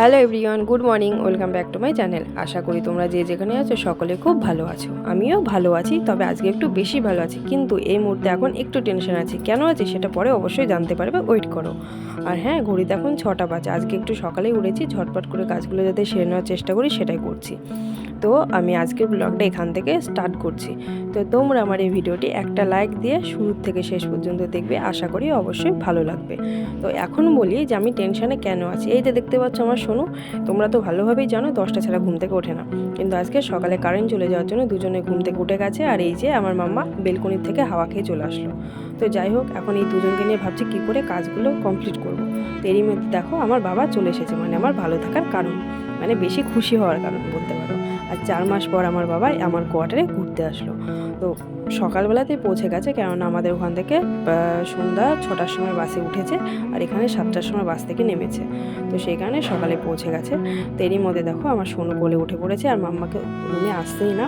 Hello everyone, good morning, welcome back to my channel. আশা করি তোমরা যে যেখানে আছো সকলে খুব ভালো আছো। আমিও ভালো আছি, তবে আজকে একটু বেশি ভালো আছি, কিন্তু এই মুহূর্তে এখন একটু টেনশন আছে। কেন আছে সেটা পরে অবশ্যই জানতে পারবে ওয়েট করো। আর হ্যাঁ ঘড়িতে এখন ছটা বাজে, আজকে একটু সকালেই উঠেছি, ঝটপট করে কাজগুলো যাতে সেরে নেওয়ার চেষ্টা করি সেটাই করছি। তো আমি আজকের ব্লগটা এখান থেকে স্টার্ট করছি। তো তোমরা আমার এই ভিডিওটি একটা লাইক দিয়ে শুরু থেকে শেষ পর্যন্ত দেখবে, আশা করি অবশ্যই ভালো লাগবে। তো এখন বলি যে আমি টেনশনে কেন আছি? এই যে দেখতে পাচ্ছ আমার শোনো, তোমরা তো ভালোভাবেই জানো দশটা ছাড়া ঘুম থেকে ওঠে না। কিন্তু আজকে সকালে কারেন্ট চলে যাওয়ার জন্য দুজনে ঘুম থেকে উঠে গেছে আর এই যে আমার মাম্মা বেলকনির থেকে হাওয়া খেয়ে চলে আসলো। তো যাই হোক, এখন এই দুজনকে নিয়ে ভাবছি কী করে কাজগুলো কমপ্লিট করব। তো এরই মধ্যে দেখো আমার বাবা চলে এসেছে মানে আমার ভালো থাকার কারণ মানে বেশি খুশি হওয়ার কারণ বলতে পারো। আর চার মাস পর আমার বাবাই আমার কোয়ার্টারে ঘুরতে আসলো। তো সকালবেলাতেই পৌঁছে গেছে, কেননা আমাদের ওখান থেকে সন্ধ্যা ছটার সময় বাসে উঠেছে আর এখানে সাতটার সময় বাস থেকে নেমেছে। তো সেই কারণে সকালে পৌঁছে গেছে। তো এরই মধ্যে দেখো আমার সোনু কোলে উঠে পড়েছে আর মাম্মাকে রুমে আসতেই না।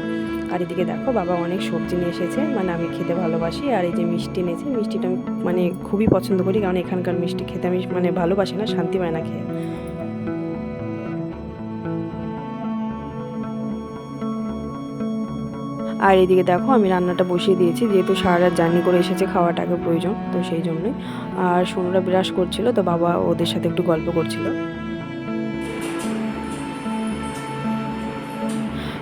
আর এদিকে দেখো বাবা অনেক সবজি নিয়ে এসেছে মানে আমি খেতে ভালোবাসি আর এই যে মিষ্টি এনেছে, মিষ্টিটা আমি মানে খুবই পছন্দ করি, কারণ এখানকার মিষ্টি খেতে আমি মানে ভালোবাসি না, শান্তি পায় না খেয়ে। আর এদিকে দেখো, আমি রান্নাটা বসিয়ে দিয়েছি, যেহেতু সারা রাত জার্নি করে এসেছে খাওয়াটাকে প্রয়োজন, তো সেই জন্যই। আর সোনুরা বিরাস করছিল, তো বাবা ওদের সাথে একটু গল্প করছিল।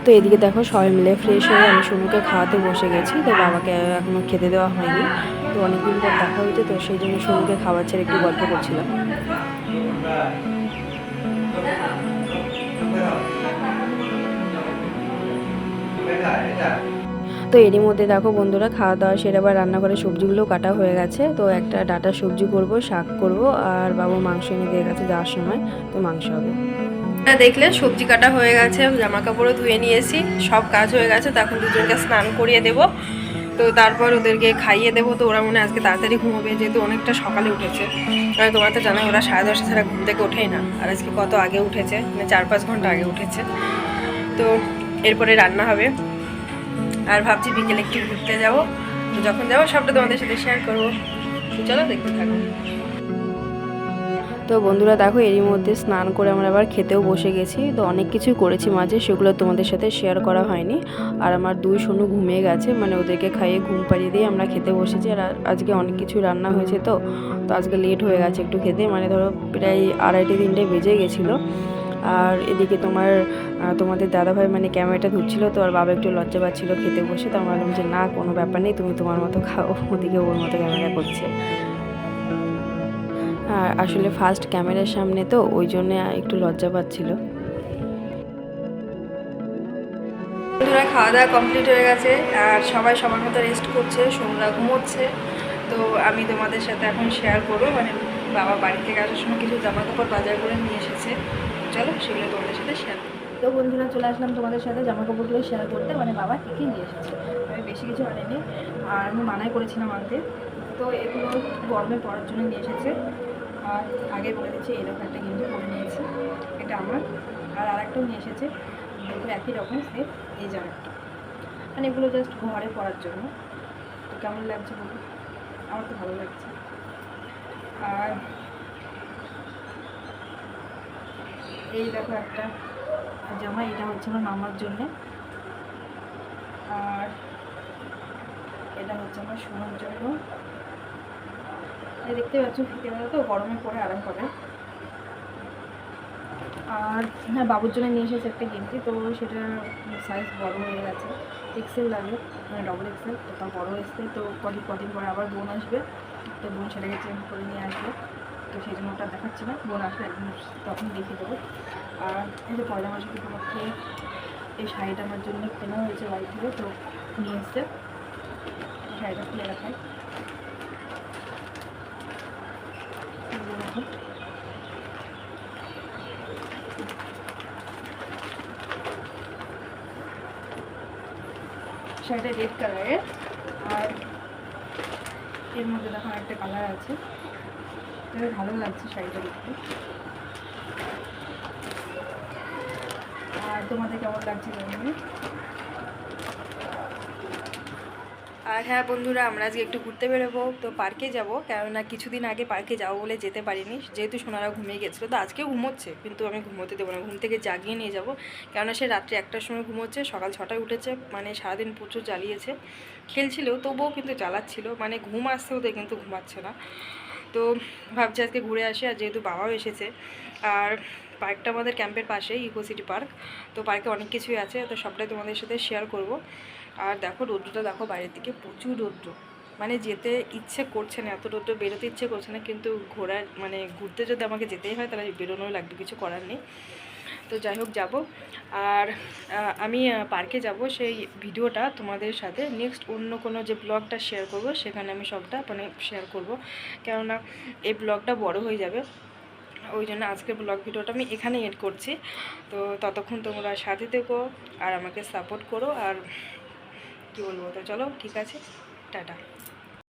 তো এদিকে দেখো, সবাই মিলে ফ্রেশ হয়ে আমি সোনুকে খাওয়াতে বসে গেছি, তো বাবাকে এখনও খেতে দেওয়া হয়নি। তো অনেকদিন পর দেখা হয়েছে, তো সেই জন্য সোনুকে খাবার ছেড়ে একটু গল্প করছিলাম। তো এরই মধ্যে দেখো বন্ধুরা, খাওয়া দাওয়া সেরে আবার রান্নাঘরে সবজিগুলো কাটা হয়ে গেছে। তো একটা ডাটা সবজি করব, শাক করব, আর বাবু মাংস এনে দিয়ে গেছে যাওয়ার সময়, তো মাংস হবে। দেখলে, সবজি কাটা হয়ে গেছে জামা কাপড়ও ধুয়ে নিয়েছি, সব কাজ হয়ে গেছে তখন দুজনকে স্নান করিয়ে দেব। তো তারপর ওদেরকে খাইয়ে দেবো, তো ওরা মনে আজকে তাড়াতাড়ি ঘুমোবে, যেহেতু অনেকটা সকালে উঠেছে। আর তোমরা তো জানো ওরা সাড়ে দশটা ছাড়া ঘুম থেকে ওঠেই না, আর আজকে কত আগে উঠেছে মানে চার পাঁচ ঘণ্টা আগে উঠেছে। তো এরপরে রান্না হবে। আর ভাবছি বিকেলে একটু ঘুরতে যাব। যখন যাব, সবটা তোমাদের সাথে শেয়ার করব। চলো দেখতে থাকো। তো বন্ধুরা, দেখো, এরই মধ্যে স্নান করে আমরা আবার খেতেও বসে গেছি। তো অনেক কিছুই করেছি মাঝে, সেগুলো তোমাদের সাথে শেয়ার করা হয়নি। আর আমার দুই সোনু ঘুমিয়ে গেছে মানে ওদেরকে খাইয়ে ঘুম পাড়িয়ে দিয়ে আমরা খেতে বসেছি। আর আজকে অনেক কিছু রান্না হয়েছে তো তো আজকে লেট হয়ে গেছে একটু খেতে। মানে ধরো প্রায় আড়াইটে, তিনটে বেজে গেছিল। আর এদিকে তোমার তোমাদের দাদাভাই মানে ক্যামেরাটা ধুচ্ছিল তো আর বাবা একটু লজ্জা পাচ্ছিলো খেতে বসে, তো আমি বললাম যে, না, কোনো ব্যাপার নেই, তুমি তোমার মতো খাও। ওদিকে ওর মতো ক্যামেরা করছে। আর আসলে ফার্স্ট ক্যামেরার সামনে তো ওই জন্য একটু লজ্জা পাচ্ছিল। বন্ধুরা খাওয়া দাওয়া কমপ্লিট হয়ে গেছে, আর সবাই সবার মতো রেস্ট করছে সোমরা ঘুমোচ্ছে। তো আমি তোমাদের সাথে এখন শেয়ার করব মানে বাবা বাড়ি থেকে আসার সময় কিছু জামা কাপড় বাজার করে নিয়ে এসেছে। চলো সেগুলো তোমাদের সাথে শেয়ার তো বন্ধুরা, চলে আসলাম তোমাদের সাথে জামা কাপড়গুলো শেয়ার করতে। মানে বাবা কী কী নিয়ে এসেছে? আমি বেশি কিছু আনিনি। আর আমি মানাই করেছিলাম আনতে। তো এগুলো গরমে পরার জন্য নিয়ে এসেছে। আর আগে বলে দিচ্ছি এরকম একটা কিন্তু পরে নিয়েছি। এটা আমার। আর আরেকটাও নিয়ে এসেছে এগুলো একই রকম সেম এই জামাটা মানে এগুলো জাস্ট ঘরে পড়ার জন্য। তো কেমন লাগছে বলুন আমার তো ভালো লাগছে। আর এই দেখো একটা জামা, এটা হচ্ছে আমার মামার জন্যে। আর এটা হচ্ছে আমার সোনার জন্য। দেখতে পাচ্ছ ফিতে তো, গরমে পরে আরাম করে আর হ্যাঁ বাবুর জন্য নিয়ে এসেছে একটা গেঞ্জি তো সেটা সাইজ বড় হয়ে গেছে। এক্সেল লাগে মানে ডবল এক্সেল তো বড় এসছে তো কদিন কদিন পরে আবার বোন আসবে। তো বোন সেটাকে চেঞ্জ করে নিয়ে আসবে তো সেই জন্য ওটা দেখাচ্ছি না। বোন একদিন তখন দেখিয়ে দেবো। আর এই যে পয়লা মাসে উপলক্ষে এই শাড়িটা আমার জন্য কেনা হয়েছে বাড়ি থেকে, তো নিয়ে এসছে। শাড়িটা খুলে দেখো। শাড়িটা রেড কালারের আর এর মধ্যে দেখো একটা কালার আছে। এটা ভালো লাগছে শাড়িটা দেখতে। আর তোমাদের কেমন লাগছে জানি আর হ্যাঁ বন্ধুরা, আমরা আজকে একটু ঘুরতে বেরোবো, তো পার্কে যাব। কেননা কিছুদিন আগে পার্কে যাব বলে যেতে পারিনি। যেহেতু সোনারা ঘুমিয়ে গেছিল, তো আজকেও ঘুমোচ্ছে। কিন্তু আমি ঘুমোতে দেবো না, ঘুম থেকে জাগিয়ে নিয়ে যাব। কেননা সে রাত্রি একটার সময় ঘুমোচ্ছে, সকাল ছটায় উঠেছে মানে সারাদিন প্রচুর জ্বালিয়েছে। খেলছিল, তবুও কিন্তু জ্বালাচ্ছিল। মানে ঘুম আসছে ওদের কিন্তু ঘুমাচ্ছে না। তো ভাবছি আজকে ঘুরে আসি, আর যেহেতু বাবাও এসেছে। আর পার্কটা আমাদের ক্যাম্পের পাশেই ইকো সিটি পার্ক তো পার্কে অনেক কিছুই আছে, তো সবটাই তোমাদের সাথে শেয়ার করব। আর দেখো, রৌদ্রটা দেখো বাইরের দিকে, প্রচুর রৌদ্র। মানে যেতে ইচ্ছে করছে না, এত রৌদ্র বেরোতে ইচ্ছে করছে না, কিন্তু ঘোরার মানে ঘুরতে যদি আমাকে যেতেই হয়, তাহলে বেরোনোই লাগবে, কিছু করার নেই। তো যাই হোক, যাব। আর আমি পার্কে যাব, সেই ভিডিওটা তোমাদের সাথে। নেক্সট অন্য কোনো যে ব্লগটা শেয়ার করব, সেখানে আমি সবটা মানে শেয়ার করব। কেননা, এই ব্লগটা বড় হয়ে যাবে। ওই জন্য আজকের ব্লগ ভিডিওটা আমি এখানে এড করছি। তো ততক্ষণ তোমরা সাথে থেকো আর আমাকে সাপোর্ট করো আর কি বলব, তো চলো ঠিক আছে, টাটা।